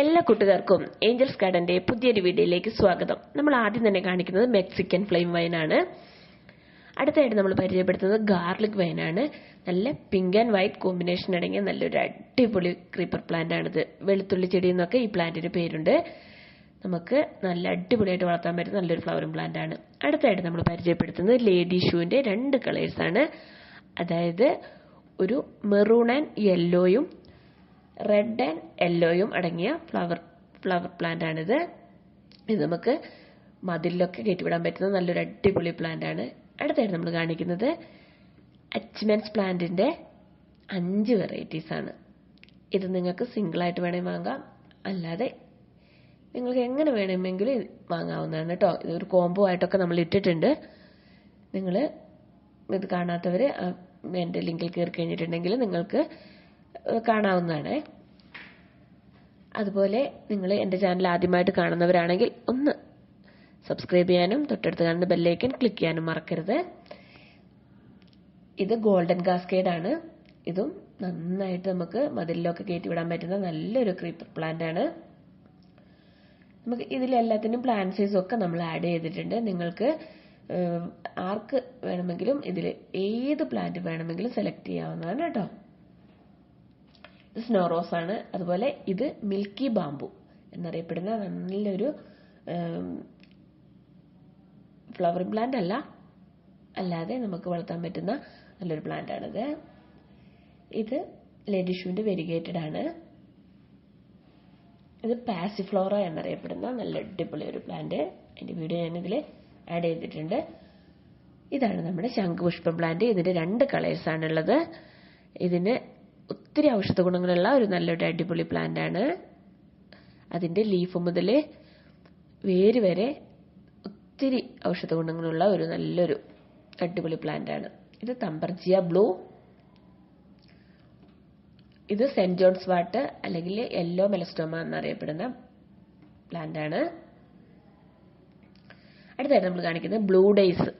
എല്ലാ കൂട്ടുകാർക്കും ഏഞ്ചൽസ് ഗാർഡന്റെ പുതിയൊരു വീഡിയോയിലേക്ക് സ്വാഗതം. നമ്മൾ ആദ്യം തന്നെ കാണിക്കുന്നത് മെക്സിക്കൻ ഫ്ലെയിം വൈനാണ് അടുത്തായിട്ട് നമ്മൾ പരിചയപ്പെടുത്തുന്നത് ഗാർലിക് വൈനാണ് നല്ല പിങ്ക് ആൻഡ് വൈറ്റ് കോമ്പിനേഷൻ അടങ്ങിയ നല്ലൊരു അടിപൊളി ക്രീപ്പർ പ്ലാന്റ് ആണിത്. വെളുത്തുള്ളി ചെടി എന്നൊക്കെ ഈ പ്ലാന്റിന് പേരുണ്ട്. നമുക്ക് നല്ല അടിപൊളിയായിട്ട് വളർത്താൻ പറ്റുന്ന നല്ലൊരു ഫ്ലവറിംഗ് പ്ലാന്റ് ആണ്. അടുത്തായിട്ട് നമ്മൾ പരിചയപ്പെടുത്തുന്നത് ലേഡി ഷൂവിന്റെ രണ്ട് കളേഴ്സാണ് അതായത് ഒരു മെറൂൺ ആൻഡ് യെല്ലോയും റെഡ് ആൻഡ് യെല്ലോയും അടങ്ങിയ ഫ്ലവർ ഫ്ലവർ പ്ലാന്റ് ആണിത്. ഇത് നമുക്ക് മതിലിലൊക്കെ കെട്ടിവിടാൻ പറ്റുന്ന നല്ലൊരു അടിപൊളി പ്ലാന്റ് ആണ്. അടുത്തായിട്ട് നമ്മൾ കാണിക്കുന്നത് അച്ച്മെൻസ് പ്ലാന്റിന്റെ അഞ്ച് വെറൈറ്റീസ് ആണ്. ഇത് നിങ്ങൾക്ക് സിംഗിൾ ആയിട്ട് വേണേൽ വാങ്ങാം. അല്ലാതെ നിങ്ങൾക്ക് എങ്ങനെ വേണമെങ്കിലും വാങ്ങാവുന്നതാണ് കേട്ടോ ഇതൊരു കോംബോ ആയിട്ടൊക്കെ നമ്മൾ ഇട്ടിട്ടുണ്ട്. നിങ്ങൾ ഇത് കാണാത്തവർ എന്റെ ലിങ്കിൽ കയറി കഴിഞ്ഞിട്ടുണ്ടെങ്കിൽ നിങ്ങൾക്ക് കാണാവുന്നതാണ്. അതുപോലെ നിങ്ങൾ എന്റെ ചാനൽ ആദ്യമായിട്ട് കാണുന്നവരാണെങ്കിൽ ഒന്ന് സബ്സ്ക്രൈബ് ചെയ്യാനും തൊട്ടടുത്ത് കാണുന്ന ബെല്ലൈക്കൻ ക്ലിക്ക് ചെയ്യാനും മറക്കരുത്. ഇത് ഗോൾഡൻ കാസ്കേഡ് ആണ് ഇതും നന്നായിട്ട് നമുക്ക് മതിലിലൊക്കെ കയറ്റി വിടാൻ പറ്റുന്ന നല്ലൊരു ക്രീപ്പർ പ്ലാന്റ് ആണ്. നമുക്ക് ഇതിലെല്ലാത്തിനും പ്ലാന്റ് സൈസ് ഒക്കെ നമ്മൾ ആഡ് ചെയ്തിട്ടുണ്ട്. നിങ്ങൾക്ക് ആർക്ക് വേണമെങ്കിലും ഇതിൽ ഏത് പ്ലാന്റ് വേണമെങ്കിലും സെലക്ട് ചെയ്യാവുന്നതാണ് കേട്ടോ. ഇത് സ്നോ റോസ് ആണ്. അതുപോലെ ഇത് മിൽക്കി ബാമ്പു എന്നറിയപ്പെടുന്ന നല്ലൊരു ഫ്ലവർ പ്ലാന്റ് അല്ല. അല്ലാതെ നമുക്ക് വളർത്താൻ പറ്റുന്ന നല്ലൊരു പ്ലാന്റ് ആണിത്. ഇത് ലേഡിഷുവിന്റെ വെരിഗേറ്റഡ് ആണ്. ഇത് പാസിഫ്ലോറ എന്നറിയപ്പെടുന്ന നല്ല അടിപൊളി ഒരു പ്ലാന്റ് അതിന്റെ വീഡിയോ ഞാനിതിൽ ആഡ് ചെയ്തിട്ടുണ്ട്. ഇതാണ് നമ്മുടെ ശംഖുപുഷ്പം പ്ലാന്റ് ഇതിന്റെ രണ്ട് കളേഴ്സാണുള്ളത് ഇതിന് ഒത്തിരി ഔഷധ ഗുണങ്ങളുള്ള ഒരു നല്ലൊരു അടിപൊളി പ്ലാന്റ് ആണ്. അതിന്റെ ലീഫ് മുതൽ വേര് വരെ ഒത്തിരി ഔഷധ ഗുണങ്ങളുള്ള ഒരു നല്ലൊരു അടിപൊളി പ്ലാന്റ് ആണ്. ഇത് തമ്പർജിയ ബ്ലൂ. ഇത് സെന്റ് ജോൺസ് വാട്ട് അല്ലെങ്കിൽ യെല്ലോ മെലസ്റ്റോമ എന്നറിയപ്പെടുന്ന പ്ലാന്റ് ആണ്. അടുത്തായിട്ട് നമ്മൾ കാണിക്കുന്നത് ബ്ലൂ ഡേയ്സ്.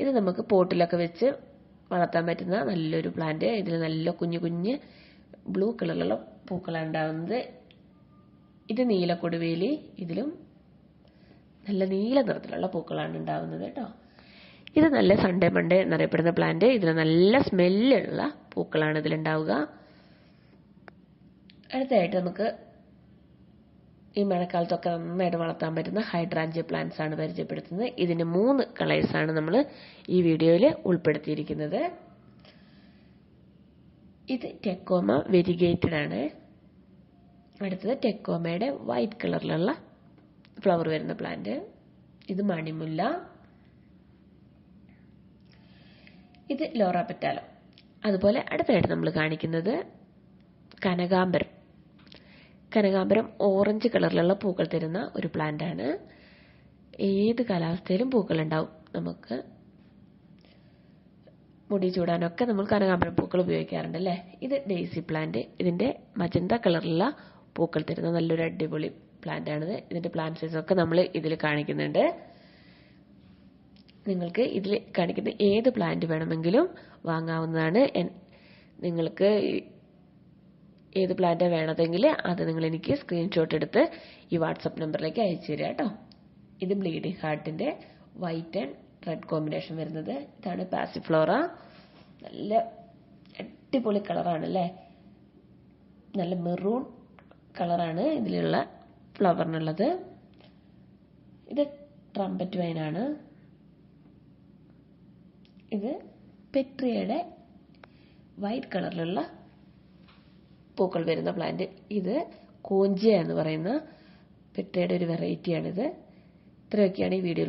ഇത് നമുക്ക് പോട്ടിലൊക്കെ വെച്ച് വളർത്താൻ പറ്റുന്ന നല്ലൊരു പ്ലാന്റ് ഇതിൽ നല്ല കുഞ്ഞു കുഞ്ഞ് ബ്ലൂ കളറിലുള്ള പൂക്കളാണ് ഉണ്ടാവുന്നത്. ഇത് നീലക്കൊടുവേലി ഇതിലും നല്ല നീല നിറത്തിലുള്ള പൂക്കളാണ് ഉണ്ടാവുന്നത് കേട്ടോ. ഇത് നല്ല സൺഡേ മൺഡേ എന്നറിയപ്പെടുന്ന പ്ലാന്റ് ഇതിൽ നല്ല സ്മെല്ലുള്ള പൂക്കളാണ് ഇതിലുണ്ടാവുക. അടുത്തതായിട്ട് നമുക്ക് ഈ മഴക്കാലത്തൊക്കെ നന്നായിട്ട് വളർത്താൻ പറ്റുന്ന ഹൈഡ്രാഞ്ചിയ പ്ലാന്റ്സ് ആണ് പരിചയപ്പെടുത്തുന്നത്. ഇതിന് മൂന്ന് കളേഴ്സ് ആണ് നമ്മൾ ഈ വീഡിയോയിൽ ഉൾപ്പെടുത്തിയിരിക്കുന്നത്. ഇത് ടെക്കോമ വെരിഗേറ്റഡ് ആണ്. അടുത്തത് ടെക്കോമയുടെ വൈറ്റ് കളറിലുള്ള ഫ്ലവർ വരുന്ന പ്ലാന്റ്. ഇത് മണിമുല്ല. ഇത് ലോറ പെറ്റാലോ. അതുപോലെ അടുത്തായിട്ട് നമ്മൾ കാണിക്കുന്നത് കനകാംബരം. കനകാംബരം ഓറഞ്ച് കളറിലുള്ള പൂക്കൾ തരുന്ന ഒരു പ്ലാന്റ് ആണ്. ഏത് കാലാവസ്ഥയിലും പൂക്കൾ ഉണ്ടാവും നമുക്ക് മുടി ചൂടാനൊക്കെ നമ്മൾ കനകാംബരം പൂക്കൾ ഉപയോഗിക്കാറുണ്ട് അല്ലേ? ഇത് ഡേസി പ്ലാന്റ് ഇതിന്റെ മജന്ത കളറിലുള്ള പൂക്കൾ തരുന്ന നല്ലൊരു അടിപൊളി പ്ലാന്റ് ആണിത്. ഇതിന്റെ പ്ലാന്റ് സൈസ് ഒക്കെ നമ്മൾ ഇതിൽ കാണിക്കുന്നുണ്ട്. നിങ്ങൾക്ക് ഇതിൽ കാണിക്കുന്ന ഏത് പ്ലാന്റ് വേണമെങ്കിലും വാങ്ങാവുന്നതാണ്. നിങ്ങൾക്ക് ഏത് പ്ലാന്റാണ് വേണതെങ്കിൽ അത് നിങ്ങൾ എനിക്ക് സ്ക്രീൻഷോട്ട് എടുത്ത് ഈ വാട്സപ്പ് നമ്പറിലേക്ക് അയച്ചു തരിക കേട്ടോ ഇത് ബ്ലീഡിംഗ് ഹാർട്ടിന്റെ വൈറ്റ് ആൻഡ് റെഡ് കോമ്പിനേഷൻ വരുന്നത്. ഇതാണ് പാസിഫ്ലോറ നല്ല അടിപൊളി കളറാണ് അല്ലേ നല്ല മെറൂൺ കളറാണ് ഇതിലുള്ള ഫ്ലവറിനുള്ളത് ഇത് ട്രംപറ്റ് വൈനാണ് ഇത് പെട്രിയയുടെ വൈറ്റ് കളറിലുള്ള പൂക്കൾ വരുന്ന പ്ലാന്റ് ഇത് കോഞ്ചിയ എന്ന് പറയുന്ന പെട്ടയുടെ ഒരു വെറൈറ്റിയാണിത് ഇത്രയൊക്കെയാണ് ഈ വീഡിയോയിൽ